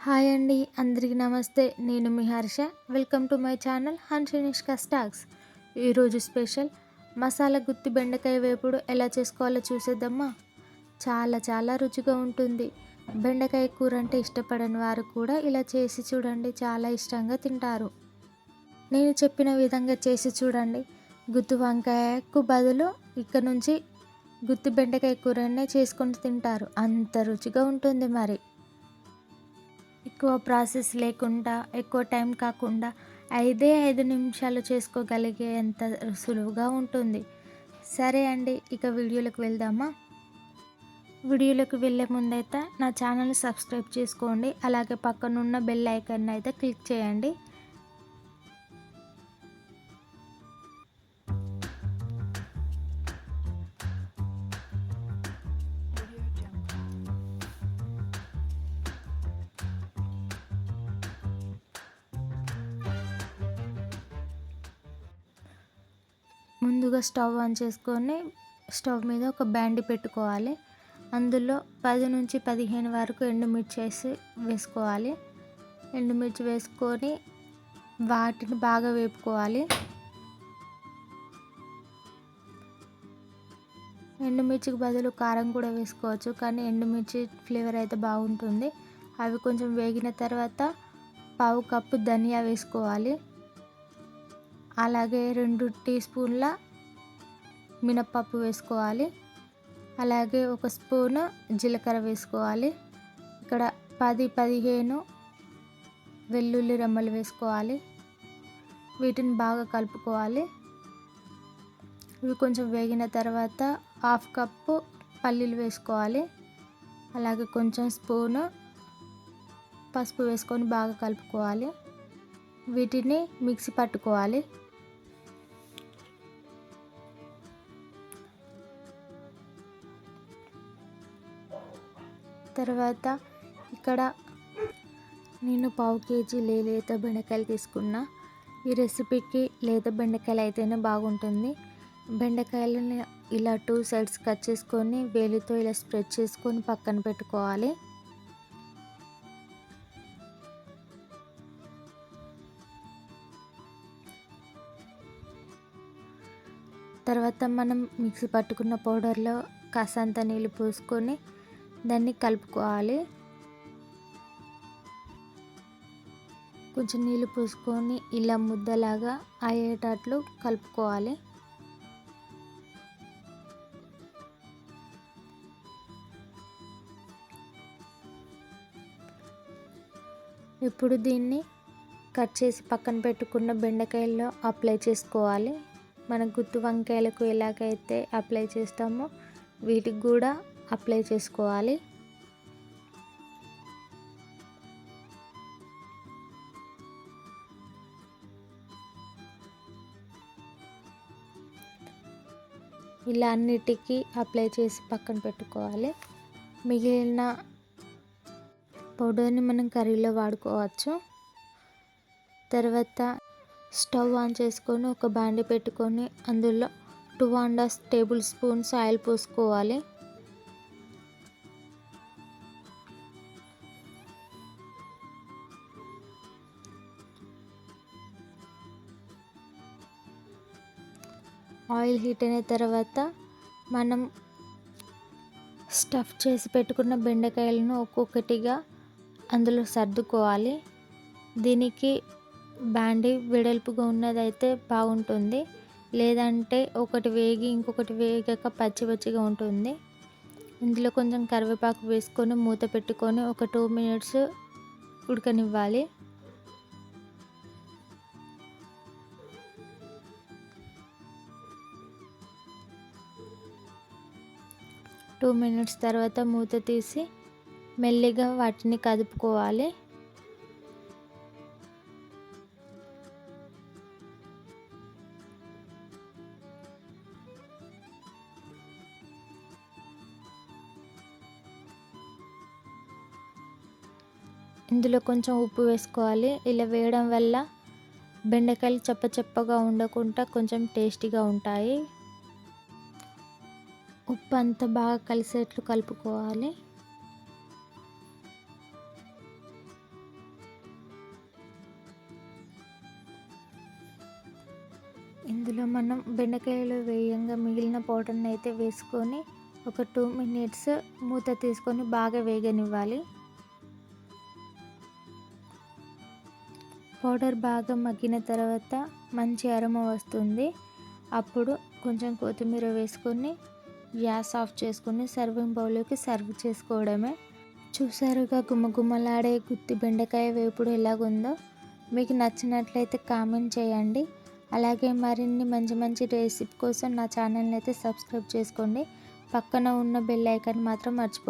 Hi అండి అందరికీ నమస్తే. నేను మీ Harsha. Welcome to my channel హన్షనిష్క స్టాక్స్. ఈరోజు స్పెషల్ మసాలా గుత్తి బెండకాయ వేపుడు ఎలా చేసుకోవాలో చూసేద్దామా? చాలా చాలా రుచిగా ఉంటుంది. బెండకాయ కూర అంటే ఇష్టపడని వారు కూడా ఇలా చేసి చూడండి. చాలా ఇష్టంగా తింటారు. నేను చెప్పిన విధంగా చేసి చూడండి. గుత్తి వంకాయకు బదులు ఇక్కడ నుంచి గుత్తి బెండకాయ కూరనే చేసుకొని తింటారు. అంత రుచిగా ఉంటుంది మరి. ఎక్కువ ప్రాసెస్ లేకుండా ఎక్కువ టైం కాకుండా ఐదే ఐదు నిమిషాలు చేసుకోగలిగే ఎంత సులువుగా ఉంటుంది. సరే అండి ఇక వీడియోలోకి వెళ్దామా? వీడియోలోకి వెళ్ళే ముందైతే నా ఛానల్ని సబ్స్క్రైబ్ చేసుకోండి. అలాగే పక్కనున్న బెల్ ఐకాన్ అయితే క్లిక్ చేయండి. ముందుగా స్టవ్ ఆన్ చేసుకొని స్టవ్ మీద ఒక బ్యాండి పెట్టుకోవాలి. అందులో పది నుంచి పదిహేను వరకు ఎండుమిర్చి వేసి వేసుకోవాలి. ఎండుమిర్చి వేసుకొని వాటిని బాగా వేపుకోవాలి. ఎండుమిర్చికి బదులు కారం కూడా వేసుకోవచ్చు కానీ ఎండుమిర్చి ఫ్లేవర్ అయితే బాగుంటుంది. అవి కొంచెం వేగిన తర్వాత పావు కప్పు ధనియా వేసుకోవాలి. అలాగే రెండు టీ స్పూన్ల మినప్పప్పు వేసుకోవాలి. అలాగే ఒక స్పూను జీలకర్ర వేసుకోవాలి. ఇక్కడ పది పదిహేను వెల్లుల్లి రెమ్మలు వేసుకోవాలి. వీటిని బాగా కలుపుకోవాలి. ఇవి కొంచెం వేగిన తర్వాత హాఫ్ కప్పు పల్లీలు వేసుకోవాలి. అలాగే కొంచెం స్పూను పసుపు వేసుకొని బాగా కలుపుకోవాలి. వీటిని మిక్సీ పట్టుకోవాలి. తర్వాత ఇక్కడ నేను పావు కేజీ లేత బెండకాయలు తీసుకున్న. ఈ రెసిపీకి లేత బెండకాయలు అయితేనే బాగుంటుంది. బెండకాయలను ఇలా టూ సైడ్స్ కట్ చేసుకొని వేలితో ఇలా స్ప్రెడ్ చేసుకొని పక్కన పెట్టుకోవాలి. తర్వాత మనం మిక్సీ పట్టుకున్న పౌడర్లో కాసంత నీళ్ళు పోసుకొని దాన్ని కలుపుకోవాలి. కొంచెం నీళ్ళు పోసుకొని ఇలా ముద్దలాగా అయ్యేటట్లు కలుపుకోవాలి. ఇప్పుడు దీన్ని కట్ చేసి పక్కన పెట్టుకున్న బెండకాయల్లో అప్లై చేసుకోవాలి. మన గుత్తి వంకాయలకు ఎలాగైతే అప్లై చేస్తామో వీటికి కూడా అప్లై చేసుకోవాలి. ఇలా అన్నిటికీ అప్లై చేసి పక్కన పెట్టుకోవాలి. మిగిలిన పౌడర్ని మనం కర్రీలో వాడుకోవచ్చు. తర్వాత స్టవ్ ఆన్ చేసుకొని ఒక బాండి పెట్టుకొని అందులో two and half table spoons oil పోసుకోవాలి. ఆయిల్ హీట్ అయిన తర్వాత మనం స్టఫ్ చేసి పెట్టుకున్న బెండకాయలను ఒక్కొక్కటిగా అందులో సర్దుకోవాలి. దీనికి బ్యాండీ వెడల్పుగా ఉన్నదైతే బాగుంటుంది. లేదంటే ఒకటి వేగి ఇంకొకటి వేగాక పచ్చి పచ్చిగా ఉంటుంది. ఇందులో కొంచెం కరివేపాకు వేసుకొని మూత పెట్టుకొని ఒక టూ మినిట్స్ ఉడకనివ్వాలి. టూ మినిట్స్ తర్వాత మూత తీసి మెల్లిగా వాటిని కదుపుకోవాలి. ఇందులో కొంచెం ఉప్పు వేసుకోవాలి. ఇలా వేయడం వల్ల బెండకాయలు చప్ప చప్పగా ఉండకుండా కొంచెం టేస్టీగా ఉంటాయి. ఉప్పు అంతా బాగా కలిసేట్లు కలుపుకోవాలి. ఇందులో మనం బెండకాయలు వేయంగా మిగిలిన పౌడర్ని అయితే వేసుకొని ఒక టూ మినిట్స్ మూత తీసుకొని బాగా వేగనివ్వాలి. పౌడర్ బాగా మగ్గిన తర్వాత మంచి అరమ వస్తుంది. అప్పుడు కొంచెం కొత్తిమీర వేసుకొని గ్యాస్ ఆఫ్ చేసుకుని సర్వింగ్ బౌల్లోకి సర్వ్ చేసుకోవడమే. చూసారుగా గుమగుమలాడే గుత్తి బెండకాయ వేపుడు ఎలాగుందో? మీకు నచ్చినట్లయితే కామెంట్ చేయండి. అలాగే మరిన్ని మంచి మంచి రెసిపీ కోసం నా ఛానల్ని అయితే సబ్స్క్రైబ్ చేసుకోండి. పక్కన ఉన్న బెల్ ఐకాన్ మాత్రం మర్చిపో